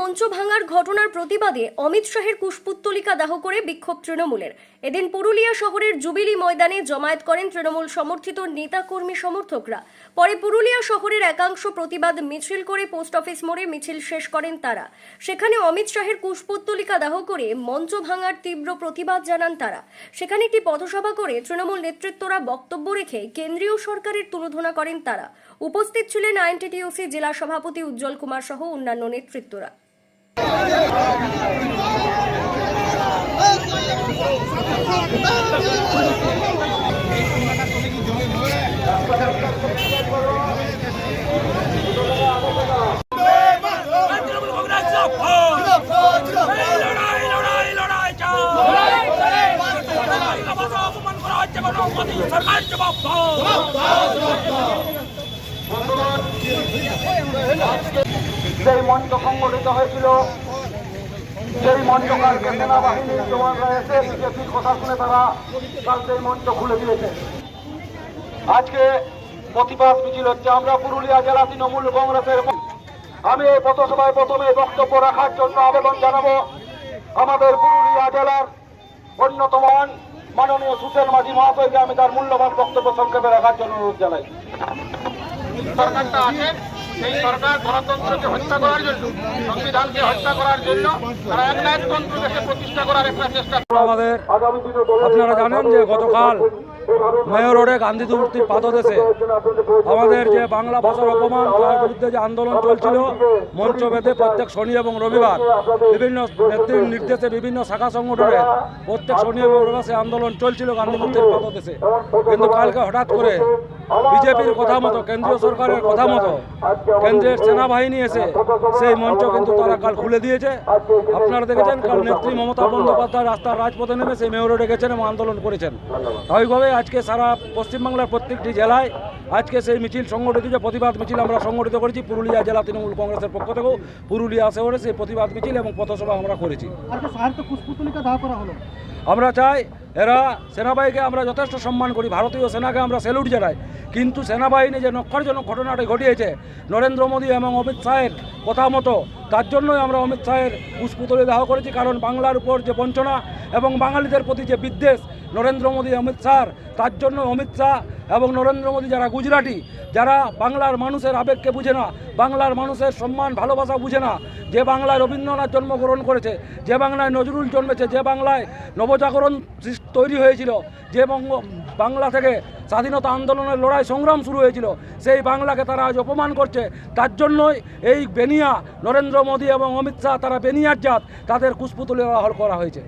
মঞ্চ ভাঙার ঘটনার প্রতিবাদে অমিত শাহের কুশপুত্তলিকা দাহ করে বিক্ষোভ তৃণমূলের। এদিন পুরুলিয়া শহরের জুবিলি ময়দানে জমায়েত করেন তৃণমূল সমর্থিত নেতাকর্মী সমর্থকরা। পরে পুরুলিয়া শহরের একাংশ প্রতিবাদ মিছিল করে পোস্ট অফিস মোড়ে মিছিল শেষ করেন তারা। সেখানে অমিত শাহের কুশপুত্তলিকা দাহ করে মঞ্চ ভাঙার তীব্র প্রতিবাদ জানান তারা। সেখানে একটি পথসভা করে তৃণমূল নেতৃত্বরা বক্তব্য রেখে কেন্দ্রীয় সরকারের তুলোধনা করেন তারা। উপস্থিত ছিলেন আইএনটিটিউসি জেলা সভাপতি উজ্জ্বল কুমার সহ অন্যান্য নেতৃত্বরা তৃণমূল কংগ্রেস জিন্দাবাদ। এই লড়াই, লড়াই, লড়াই চাই। বাংলা ভাষা অপমান করা হচ্ছে বলে মোদী সরকার জবাব দাও। সেই মঞ্চ সংগঠিত হয়েছিল, সেই মঞ্চ কালকে সেনাবাহিনীর জওয়ানরা এসে বিজেপির কথা শুনে তারা কাল সেই মঞ্চ খুলে দিয়েছে। আজকে প্রতিবাদ মিছিল হচ্ছে, আমরা পুরুলিয়া জেলা তৃণমূল কংগ্রেসের আমি এই পথসভায় প্রথমে বক্তব্য রাখার জন্য আবেদন জানাব, আমাদের পুরুলিয়া জেলার অন্যতম মাননীয় সুসেন মাঝি মহাশয়কে আমি তার মূল্যবান বক্তব্য সংক্ষেপে রাখার জন্য অনুরোধ জানাই। সেই সরকার গণতন্ত্রকে হত্যা করার জন্য, সংবিধানকে হত্যা করার জন্য তারা এক নায়কতন্ত্র দেশে প্রতিষ্ঠা করার একটা চেষ্টা আমাদের আপনারা জানেন যে গতকাল মেয়র রোডে গান্ধী মূর্তির পাদদেশে আমাদের যে বাংলা ভাষার অপমান, তার বিরুদ্ধে যে আন্দোলন চলছিল, মঞ্চ বেঁধে প্রত্যেক শনি এবং রবিবার বিভিন্ন নেত্রীর নির্দেশে বিভিন্ন শাখা সংগঠনের প্রত্যেক শনি এবং রবিবার সে আন্দোলন চলছিল গান্ধী মূর্তির পাদদেশে। কিন্তু কালকে হঠাৎ করে বিজেপির কথা মতো কেন্দ্রীয় সরকারের কথা মতো কেন্দ্রের সেনাবাহিনী এসে সেই মঞ্চ কিন্তু তারা কাল খুলে দিয়েছে। আপনারা দেখেছেন কাল নেত্রী মমতা বন্দ্যোপাধ্যায় রাস্তার রাজপথে নেমে সেই মেয়রে ডেকেছেন এবং আন্দোলন করেছেন। স্বাভাবিকভাবে আজকে সারা পশ্চিমবাংলার প্রত্যেকটি জেলায় আজকে সেই মিছিল সংগঠিত যে প্রতিবাদ মিছিল আমরা সংগঠিত করেছি পুরুলিয়া জেলা তৃণমূল কংগ্রেসের পক্ষ থেকেও পুরুলিয়া শহরে সেই প্রতিবাদ মিছিল এবং পথসভা আমরা করেছি। আমরা চাই এরা সেনাবাহিনীকে আমরা যথেষ্ট সম্মান করি ভারতীয় সেনাকে আমরা স্যালুট জানাই। কিন্তু সেনাবাহিনী যে নক্ষরজনক ঘটনাটি ঘটিয়েছে, নরেন্দ্র মোদী এবং অমিত শাহের কথা মতো, তার জন্যই আমরা অমিত শাহের পুষ্পুতলি দাহ করেছি। কারণ বাংলার উপর যে বঞ্চনা এবং বাঙালিদের প্রতি যে বিদ্বেষ, নরেন্দ্র মোদী, অমিত শাহর তার জন্য অমিত শাহ এবং নরেন্দ্র মোদী যারা গুজরাটি, যারা বাংলার মানুষের আবেগকে বুঝে না, বাংলার মানুষের সম্মান, ভালোবাসা বুঝে না, যে বাংলায় রবীন্দ্রনাথ জন্মগ্রহণ করেছে, যে বাংলায় নজরুল জন্মেছে, যে বাংলায় নবজাগরণ তৈরি হয়েছিল, যে বাংলা থেকে স্বাধীনতা আন্দোলনের লড়াই সংগ্রাম শুরু হয়েছিল, সেই বাংলাকে তারা আজ অপমান করছে। তার জন্যই এই বেনিয়া, নরেন্দ্র মোদী এবং অমিত শাহ, তারা বেনিয়ার জাত, তাদের কুশপুতলি করা হয়েছে।